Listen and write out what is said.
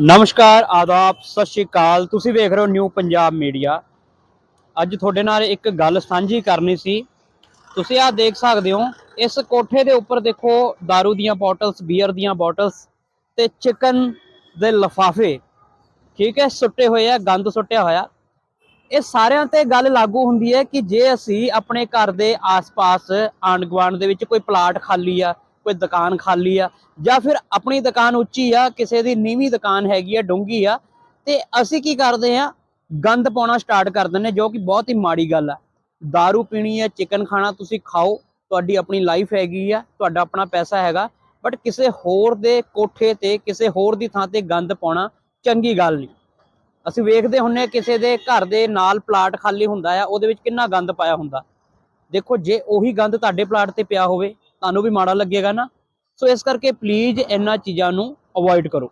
ਨਮਸਕਾਰ, ਆਦਾਬ, ਸਤਿ ਸ਼੍ਰੀ ਅਕਾਲ। ਤੁਸੀਂ ਵੇਖ ਰਹੇ ਹੋ ਨਿਊ ਪੰਜਾਬ ਮੀਡੀਆ। ਅੱਜ ਤੁਹਾਡੇ ਨਾਲ ਇੱਕ ਗੱਲ ਸਾਂਝੀ ਕਰਨੀ ਸੀ। ਤੁਸੀਂ ਆਹ ਦੇਖ ਸਕਦੇ ਹੋ, ਇਸ ਕੋਠੇ ਦੇ ਉੱਪਰ ਦੇਖੋ दारू ਦੀਆਂ ਬੋਟਲਸ, ਬੀਅਰ ਦੀਆਂ ਬੋਟਲਸ ਤੇ ਚਿਕਨ ਦੇ ਲਫਾਫੇ। ਠੀਕ ਹੈ, ਸੁੱਟੇ ਹੋਏ ਆ, ਗੰਦ ਸੁੱਟਿਆ ਹੋਇਆ। ਇਹ ਸਾਰਿਆਂ ਤੇ ਗੱਲ ਲਾਗੂ ਹੁੰਦੀ ਹੈ ਕਿ ਜੇ ਅਸੀਂ ਆਪਣੇ ਘਰ ਦੇ ਆਸ-ਪਾਸ ਆਂਢ ਗੁਆਂਢ ਦੇ ਵਿੱਚ ਕੋਈ ਪਲਾਟ ਖਾਲੀ ਆ ਕੋਈ ਦੁਕਾਨ ਖਾਲੀ ਆ ਜਾਂ ਫਿਰ ਆਪਣੀ ਦੁਕਾਨ ਉੱਚੀ ਆ, ਕਿਸੇ ਦੀ ਨੀਵੀਂ ਦੁਕਾਨ ਹੈਗੀ ਆ ਡੂੰਗੀ ਆ, ਤੇ ਅਸੀਂ ਕੀ ਕਰਦੇ ਆ? ਗੰਦ ਪਾਉਣਾ ਸਟਾਰਟ ਕਰ ਦਿੰਦੇ ਜੋ ਕਿ ਬਹੁਤ ਹੀ ਮਾੜੀ ਗੱਲ ਆ। दारू ਪੀਣੀ ਹੈ ਚਿਕਨ ਖਾਣਾ ਤੁਸੀਂ ਖਾਓ, ਤੁਹਾਡੀ ਆਪਣੀ ਲਾਈਫ ਹੈਗੀ ਆ, ਤੁਹਾਡਾ ਆਪਣਾ ਪੈਸਾ ਹੈਗਾ ਬਟ ਕਿਸੇ ਹੋਰ ਦੇ ਕੋਠੇ ਤੇ, ਕਿਸੇ ਹੋਰ ਦੀ ਥਾਂ ਤੇ ਗੰਦ ਪਾਉਣਾ ਚੰਗੀ ਗੱਲ ਨਹੀਂ। ਅਸੀਂ ਵੇਖਦੇ ਹੁੰਨੇ ਆ ਕਿਸੇ ਦੇ ਘਰ ਦੇ ਨਾਲ ਪਲਾਟ ਖਾਲੀ ਹੁੰਦਾ ਆ, ਉਹਦੇ ਵਿੱਚ ਕਿੰਨਾ ਗੰਦ ਪਾਇਆ ਹੁੰਦਾ। ਦੇਖੋ, ਜੇ ਉਹੀ ਗੰਦ ਤੁਹਾਡੇ ਪਲਾਟ ਤੇ ਪਿਆ ਹੋਵੇ ਤੁਹਾਨੂੰ ਵੀ ਮਾੜਾ ਲੱਗੇਗਾ ਨਾ। ਸੋ ਇਸ ਕਰਕੇ ਪਲੀਜ਼ ਇਹਨਾਂ ਚੀਜ਼ਾਂ ਨੂੰ ਅਵੋਇਡ ਕਰੋ।